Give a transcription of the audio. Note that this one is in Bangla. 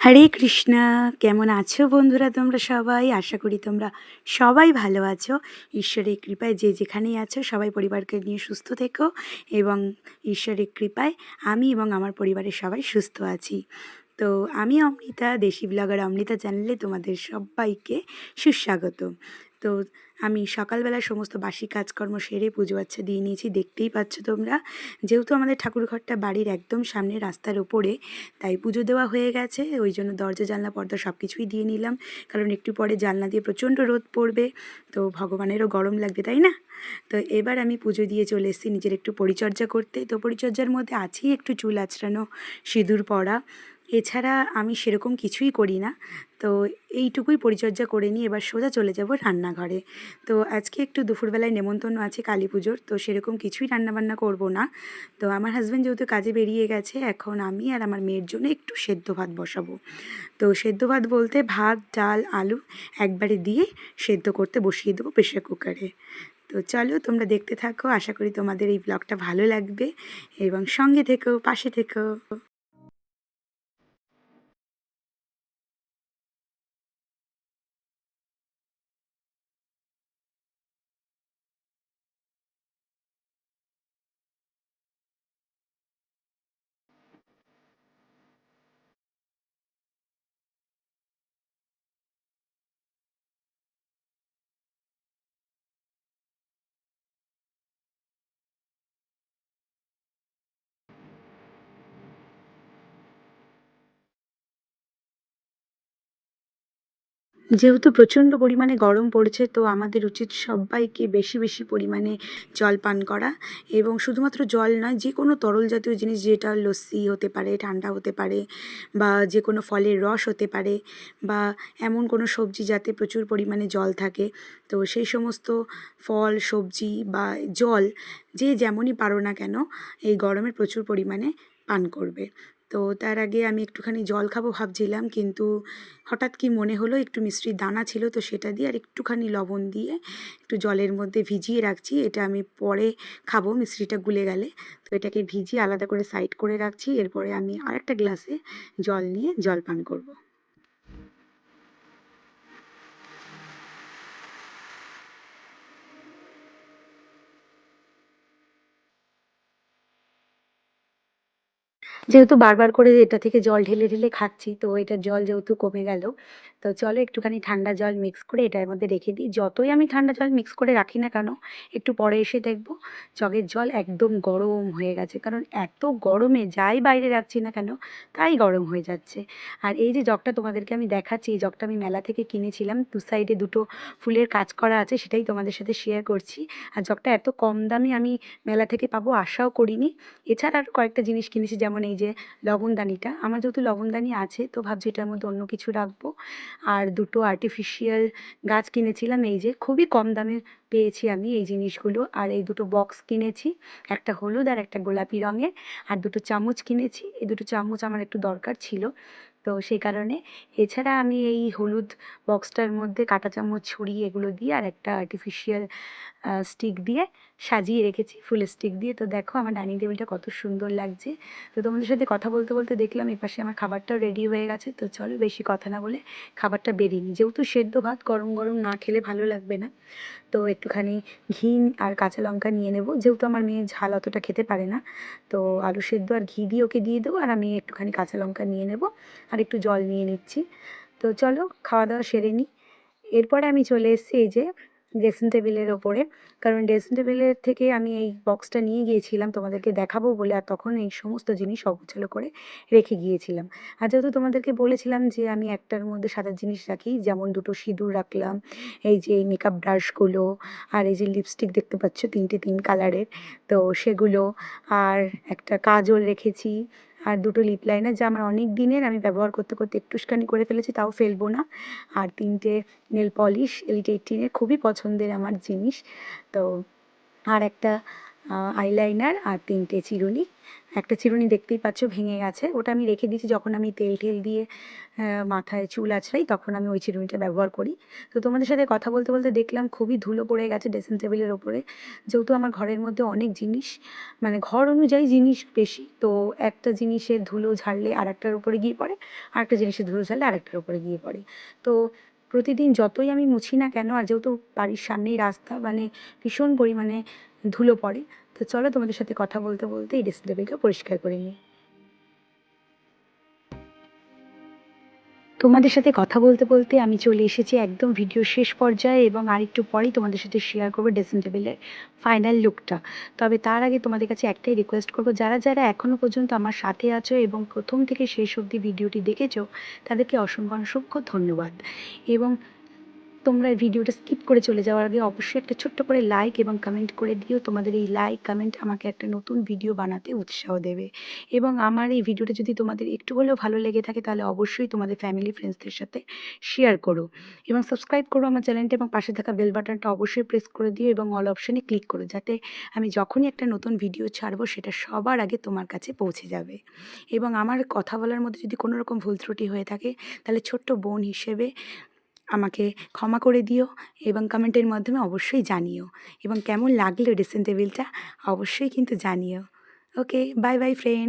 হরে কৃষ্ণা, কেমন আছো বন্ধুরা তোমরা সবাই? আশা করি তোমরা সবাই ভালো আছো। ঈশ্বরের কৃপায় যে যেখানেই আছো, সবাই পরিবারকে নিয়ে সুস্থ থেকো এবং ঈশ্বরের কৃপায় আমি এবং আমার পরিবারের সবাই সুস্থ আছি। তো আমি অমৃতা, দেশি ব্লগার অমৃতা চ্যানেলে তোমাদের সবাইকে সুস্বাগত। তো আমি সকালবেলা সমস্ত বাসি কাজকর্ম সেরে পুজো আচ্ছা দিয়ে নিয়েছি, দেখতেই পাচ্ছ তোমরা। যেহেতু আমাদের ঠাকুরঘরটা বাড়ির একদম সামনে রাস্তার ওপরে, তাই পুজো দেওয়া হয়ে গেছে, ওই জন্য দরজা, জানলা, পর্দা সব কিছুই দিয়ে নিলাম। কারণ একটু পরে জানলা দিয়ে প্রচণ্ড রোদ পড়বে, তো ভগবানেরও গরম লাগবে, তাই না? তো এবার আমি পুজো দিয়ে চলে এসেছি নিজের একটু পরিচর্যা করতে। তো পরিচর্যার মধ্যে আছেই একটু চুল আঁচড়ানো, সিঁদুর পরা। এছাড়া আমি সেরকম কিছুই করি না। তো এইটুকুই পরিচর্যা করে নিয়ে এবার সোজা চলে যাব রান্নাঘরে। তো আজকে একটু দুপুরবেলায় নেমন্তন্ন আছে কালী পুজোর, তো সেরকম কিছুই রান্নাবান্না করব না। তো আমার হাজব্যান্ড যেহেতু কাজে বেরিয়ে গেছে, এখন আমি আর আমার মেয়ের জন্য একটু সেদ্ধ ভাত বসাবো। তো সেদ্ধ ভাত বলতে ভাত, ডাল, আলু একবারে দিয়ে সেদ্ধ করতে বসিয়ে দেবো প্রেশার কুকারে তো চলো তোমরা দেখতে থাকো, আশা করি তোমাদের এই ব্লগটা ভালো লাগবে। এবং সঙ্গে থেকো, পাশে থেকো। যেহেতু প্রচণ্ড পরিমাণে গরম পড়ছে, তো আমাদের উচিত সবাইকে বেশি বেশি পরিমাণে জল পান করা। এবং শুধুমাত্র জল নয়, যে কোনো তরল জাতীয় জিনিস, যেটা লস্যি হতে পারে, ঠান্ডা হতে পারে, বা যে কোনো ফলের রস হতে পারে, বা এমন কোনো সবজি যাতে প্রচুর পরিমাণে জল থাকে। তো সেই সমস্ত ফল, সবজি বা জল, যে যেমনই পারো না কেন, এই গরমে প্রচুর পরিমাণে পান করবে। তো তার আগে আমি একটুখানি জল খাব ভাবছিলাম, কিন্তু হঠাৎ কি মনে হলো একটু মিষ্টির দানা ছিল তো সেটা দিয়ে আর একটুখানি লবণ দিয়ে একটু জলের মধ্যে ভিজিয়ে রাখছি, এটা আমি পরে খাব, মিষ্টিটা গুলে গেলে। তো এটাকে ভিজিয়ে আলাদা করে সাইড করে রাখছি, এরপরে আমি আর একটা গ্লাসে জল নিয়ে জল পান করব। যেহেতু বারবার করে এটা থেকে জল ঢেলে ঢেলে খাচ্ছি, তো এটার জল যেহেতু কমে গেল তো চলো একটুখানি ঠান্ডা জল মিক্স করে এটার মধ্যে রেখে দিই। যতই আমি ঠান্ডা জল মিক্স করে রাখি না কেন, একটু পরে এসে দেখব জগের জল একদম গরম হয়ে গেছে। কারণ এত গরমে যাই বাইরে রাখছি না কেন, তাই গরম হয়ে যাচ্ছে। আর এই যে জগটা তোমাদেরকে আমি দেখাচ্ছি, এই জগটা আমি মেলা থেকে কিনেছিলাম। দু সাইডে দুটো ফুলের কাজ করা আছে, সেটাই তোমাদের সাথে শেয়ার করছি। আর জগটা এত কম দামে আমি মেলা থেকে পাবো আশাও করিনি। এছাড়া আরও কয়েকটা জিনিস কিনেছি, যেমন এই যে লবণদানিটা। আমার যেহেতু লবণদানি আছে, তো ভাবছি এটার মধ্যে অন্য কিছু রাখব। আর দুটো আর্টিফিশিয়াল গাছ কিনেছিলাম, এই যে খুবই কম দামে পেয়েছি আমি এই জিনিসগুলো। আর এই দুটো বক্স কিনেছি, একটা হলুদ আর একটা গোলাপি রঙের, আর দুটো চামচ কিনেছি। এই দুটো চামচ আমার একটু দরকার ছিল, তো সেই কারণে। এছাড়া আমি এই হলুদ বক্সটার মধ্যে কাঁটা চামচ ছুরি এগুলো দিয়ে আর একটা আর্টিফিশিয়াল স্টিক দিয়ে সাজিয়ে রেখেছি ফুলের স্টিক দিয়ে। তো দেখো আমার ডাইনিং টেবিলটা কত সুন্দর লাগছে। তো তোমাদের সাথে কথা বলতে বলতে দেখলাম এপাশে আমার খাবারটাও রেডি হয়ে গেছে। তো চলো বেশি কথা না বলে খাবারটা বেরিয়ে নিই। যেহেতু সেদ্ধ ভাত গরম গরম না খেলে ভালো লাগবে না। তো একটুখানি ঘি আর কাঁচা লঙ্কা নিয়ে নেব। যেহেতু আমার মেয়ে ঝাল অতটা খেতে পারে না। তো আলু সেদ্ধ আর ঘি দিয়ে ওকে দিয়ে দেবো আর আমি একটুখানি কাঁচা লঙ্কা নিয়ে নেব আর একটু জল নিয়ে নিচ্ছি। তো চলো খাওয়া দাওয়া সেরে নিই। এরপরে আমি চলে এসেছি এই যে ড্রেসিং টেবিলের ওপরে। কারণ ড্রেসিং টেবিলের থেকে আমি এই বক্সটা নিয়ে গিয়েছিলাম, তোমাদেরকে দেখাবো বলে, আর তখন এই সমস্ত জিনিস অগোছালো করে রেখে গিয়েছিলাম। আর যেহেতু তোমাদেরকে বলেছিলাম যে আমি একটার মধ্যে সাদা জিনিস রাখি, যেমন দুটো সিঁদুর রাখলাম, এই যে মেকআপ ব্রাশগুলো আর এই যে লিপস্টিক দেখতে পাচ্ছ, তিনটে তিন কালারের তো সেগুলো, আর একটা কাজল রেখেছি আর দুটো লিপ লাইনার যা আমার অনেক দিনের আমি ব্যবহার করতে করতে একটুখানি করে ফেলেছি, তাও ফেলব না। আর তিনটে নেল পলিশ এলিট এইটিনের খুবই পছন্দের আমার জিনিস। তো আর একটা আইলাইনার আর তিনটে চিরুনি। একটা চিরুনি দেখতেই পাচ্ছ ভেঙে গেছে। ওটা আমি রেখে দিয়েছি যখন আমি তেল টেল দিয়ে মাথায় চুল আছড়াই তখন আমি ওই চিরুনিটা ব্যবহার করি। তো তোমাদের সাথে কথা বলতে বলতে দেখলাম খুবই ধুলো পড়ে গেছে ড্রেসিং টেবিলের ওপরে। যেহেতু আমার ঘরের মধ্যে অনেক জিনিস মানে ঘর অনুযায়ী জিনিস বেশি, তো একটা জিনিসের ধুলো ঝাড়লে আর একটার উপরে গিয়ে পড়ে আর একটা জিনিসের ধুলো ঝাড়লে আরেকটার উপরে গিয়ে পড়ে। তো প্রতিদিন যতই আমি মুছি না কেন, আর যেহেতু বাড়ির সামনেই রাস্তা মানে ভীষণ পরিমাণে ধুলো পড়ে। তো চলো তোমাদের সাথে কথা বলতে বলতে এই ড্রেসিং পরিষ্কার করে নিই। তোমাদের সাথে কথা বলতে বলতে আমি চলে এসেছি একদম ভিডিও শেষ পর্যায়ে এবং আরেকটু পরেই তোমাদের সাথে শেয়ার করব ড্রেসিং টেবিলের ফাইনাল লুকটা তবে তার আগে তোমাদের কাছে একটাই রিকোয়েস্ট করব, যারা যারা এখনও পর্যন্ত আমার সাথে আছো এবং প্রথম থেকে শেষ অবধি ভিডিওটি দেখেছ, তাদেরকে অসংখ্য অসংখ্য ধন্যবাদ। এবং তোমরা ভিডিওটা স্কিপ করে চলে যাওয়ার আগে অবশ্যই একটা ছোট্ট করে লাইক এবং কমেন্ট করে দিও। তোমাদের এই লাইক কমেন্ট আমাকে একটা নতুন ভিডিও বানাতে উৎসাহ দেবে। এবং আমার এই ভিডিওটা যদি তোমাদের একটু হলেও ভালো লেগে থাকে, তাহলে অবশ্যই তোমাদের ফ্যামিলি ফ্রেন্ডসদের সাথে শেয়ার করো। এবং সাবস্ক্রাইব করো আমার চ্যানেলটা এবং পাশে থাকা বেল বাটনটা অবশ্যই প্রেস করে দিও এবং অল অপশানে ক্লিক করো, যাতে আমি যখনই একটা নতুন ভিডিও ছাড়বো, সেটা সবার আগে তোমার কাছে পৌঁছে যাবে। এবং আমার কথা বলার মধ্যে যদি কোনো রকম ভুল ত্রুটি হয়ে থাকে, তাহলে ছোট্ট বোন হিসেবে আমাকে ক্ষমা করে দিও এবং কমেন্টের মাধ্যমে অবশ্যই জানিও। এবং কেমন লাগল ড্রেসিং টেবিলটা অবশ্যই কিন্তু জানিও। ওকে, বাই বাই ফ্রেন্ড